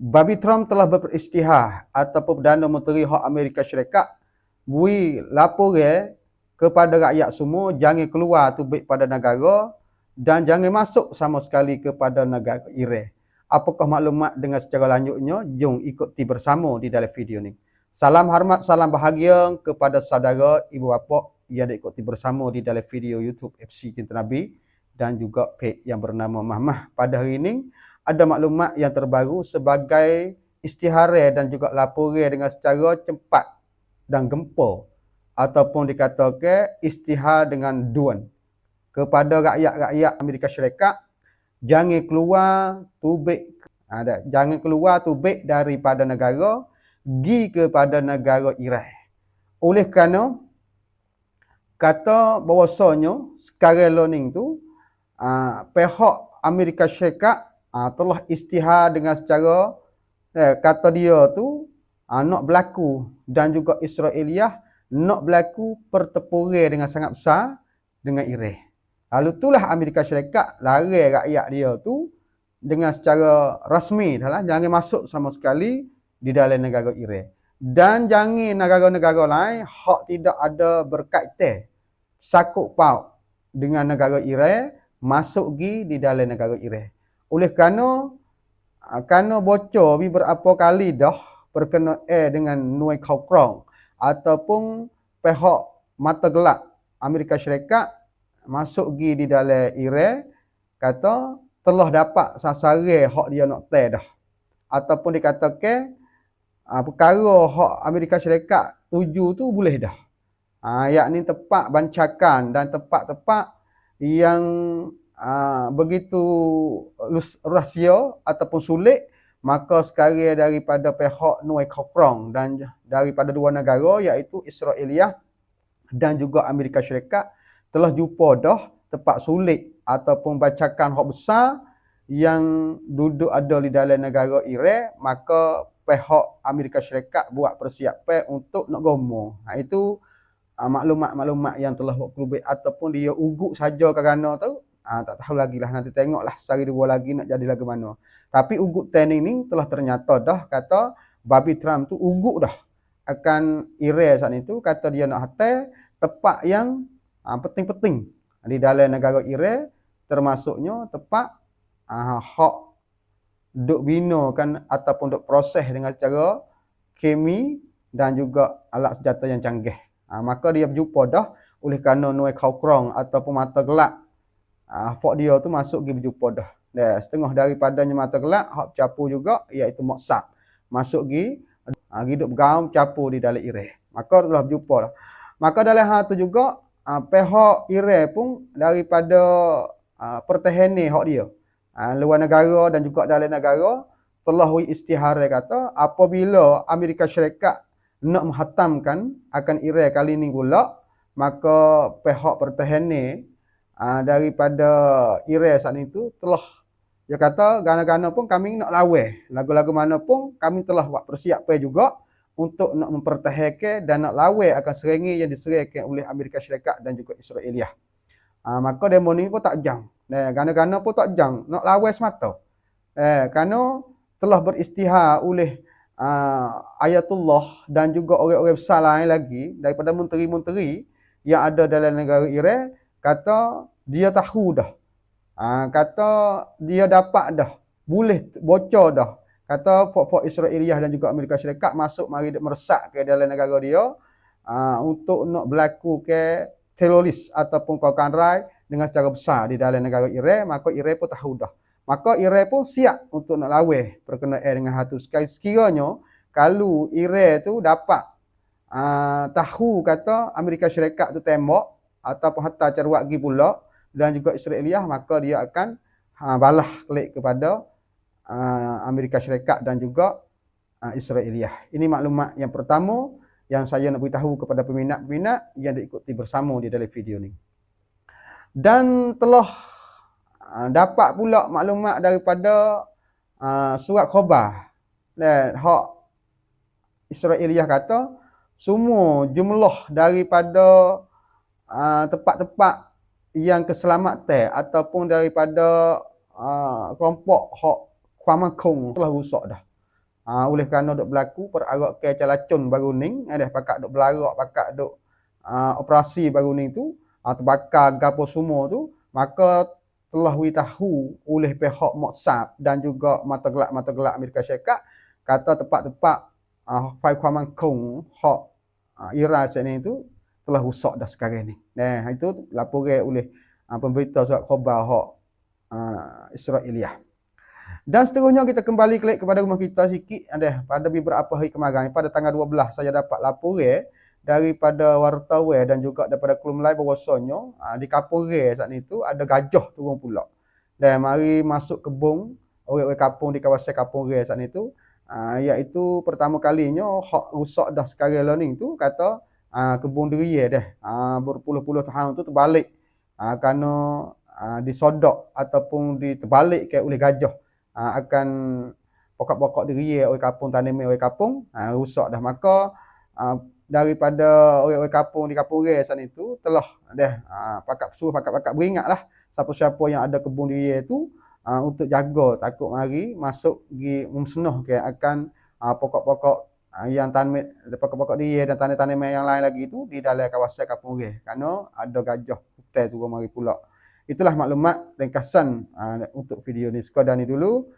Babi Trump telah beristihar ataupun Perdana Menteri Hak Amerika Syarikat bui lapor ya kepada rakyat semua jangan keluar tu baik pada negara dan jangan masuk sama sekali kepada negara Iran. Apakah maklumat dengan secara lanjutnya? Jom ikuti bersama di dalam video ni. Salam hormat, salam bahagia kepada saudara, ibu bapa yang diikuti bersama di dalam video YouTube FC Cinta Nabi dan juga page yang bernama Mahmah. Pada hari ini, ada maklumat yang terbaru sebagai istihara dan juga laporan dengan secara cepat dan gempur ataupun dikatakan istihar dengan duan kepada rakyat-rakyat Amerika Syarikat jangan keluar tubik. Ada. Jangan keluar tubik daripada negara gi kepada negara Iran. Oleh kerana kata bahawasanya sekarang learning tu uh, pihak Amerika Syarikat uh, telah istihar dengan secara eh, kata dia tu uh, nak berlaku dan juga Israeliah nak berlaku pertempuran dengan sangat besar dengan Iran. Lalu itulah Amerika Syarikat lari rakyat dia tu dengan secara rasmi dah lah, jangan masuk sama sekali di dalam negara Iran. Dan jangan negara-negara lain hak tidak ada berkaitan sakut paut dengan negara Iran masuk gi di dalam negara Iran. Oleh kerana kerana bocor bi berapa kali dah berkenaan dengan Nui Kaukrong ataupun pihak mata gelap Amerika Syarikat masuk gi di dalam Iran kata telah dapat sasaran hak dia nak tay dah ataupun dikatakan uh, perkara hak Amerika Syarikat tuju tu boleh dah. Uh, yakni tempat bancakan dan tempat-tempat yang uh, begitu rahsia ataupun sulit maka sekarang daripada pihak Nuai Koprong dan daripada dua negara iaitu Israelia dan juga Amerika Syarikat telah jumpa dah tempat sulit ataupun bancakan hak besar yang duduk ada di dalam negara Iran maka pihak Amerika Syarikat buat persiapan untuk nak gomo. Ha, itu uh, maklumat-maklumat yang telah buat klubik ataupun dia ugut saja kerana tu uh, tak tahu lagi lah nanti tengoklah sehari dua lagi nak jadi lagi mana. Tapi ugut ten ini telah ternyata dah kata Babi Trump tu ugut dah akan Iran saat itu kata dia nak hatai tempat yang uh, penting-penting di dalam negara Iran termasuknya tempat uh, hak duk bina kan ataupun duk proses dengan cara kemi dan juga alat senjata yang canggih. Ha, maka dia berjumpa dah oleh kerana Noe Kaukrong ataupun mata gelap. Ha, Fok dia tu masuk pergi berjumpa dah. Dan setengah daripadanya mata gelap, hak capu juga iaitu Moksab. Masuk ha, pergi duk bergaum capu di dalam Ireh. Maka telah berjumpa dah. Maka dalam hal tu juga, ha, pihak Ireh pun daripada ha, pertahanan hak dia ha, luar negara dan juga dalam negara telah istihara kata apabila Amerika Syarikat nak menghatamkan akan Iran kali ini pula maka pihak pertahanan ha, daripada Iran saat itu telah dia kata gana-gana pun kami nak lawan lagu-lagu mana pun kami telah buat persiapan juga untuk nak mempertahankan dan nak lawan akan serangan yang diserahkan oleh Amerika Syarikat dan juga Israel. Ha, maka demo ni pun tak jam. Eh, gana-gana pun tak jang nak lawan semata. Eh, kerana telah beristihar oleh uh, Ayatullah dan juga orang-orang besar lain lagi daripada menteri-menteri yang ada dalam negara Iran kata dia tahu dah. Uh, kata dia dapat dah. Boleh bocor dah. Kata pok-pok Israeliah dan juga Amerika Syarikat masuk mari meresak ke dalam negara dia uh, untuk nak berlaku ke teroris ataupun kawakan rai dengan secara besar di dalam negara Iran, maka Iran pun tahu dah. Maka Iran pun siap untuk nak lawan perkenaan dengan hatu. Sekiranya kalau Iran tu dapat uh, tahu kata Amerika Syarikat tu tembak ataupun hatta carwak gi pula dan juga Israeliah maka dia akan uh, balah klik kepada uh, Amerika Syarikat dan juga uh, Israeliah. Ini maklumat yang pertama yang saya nak beritahu kepada peminat-peminat yang diikuti bersama di dalam video ni dan telah uh, dapat pula maklumat daripada uh, surat khabar dan hak Israeliah kata semua jumlah daripada uh, tempat-tempat yang keselamatan ataupun daripada uh, kelompok hak Kwamakong telah rusak dah. Ha, oleh kerana dok berlaku perarak ke calacun baru ning, ada pakak dok belarak, pakak dok uh, operasi baru ning tu, uh, terbakar gapo semua tu, maka telah tahu oleh pihak Mossad dan juga mata gelak-mata gelak Amerika Syarikat kata tepat-tepat uh, Fai Kuaman Kong hak uh, Iran sini itu telah rusak dah sekarang ni. Nah, itu laporan oleh uh, pemberita surat khabar hak uh, Israeliah. Dan seterusnya kita kembali klik kepada rumah kita sikit ada pada beberapa hari kemarin pada tanggal 12 saya dapat laporan daripada wartawan dan juga daripada kelum lain bahawasanya uh, di Kapore saat itu ada gajah turun pula. Dan mari masuk kebun orang-orang kampung di kawasan Kapore saat itu uh, iaitu pertama kalinya hak rusak dah sekarang ni tu kata uh, kebun deria dah. Uh, berpuluh-puluh tahun tu terbalik. Uh, kerana uh, disodok ataupun diterbalik ke oleh gajah uh, akan pokok-pokok deria orang kampung tanaman orang kampung uh, rusak dah maka uh, daripada orang-orang kampung di kampung sana itu telah dah uh, pakak suruh pakak-pakak beringatlah siapa-siapa yang ada kebun dia itu uh, untuk jaga. Takut mari masuk musnah ke akan uh, pokok-pokok yang tanaman pokok-pokok dia dan tanaman-tanaman yang lain lagi itu di dalam kawasan kampung dia. Kerana ada gajah hutan tu mari pula. Itulah maklumat ringkasan uh, untuk video ni. Sekadar ni dulu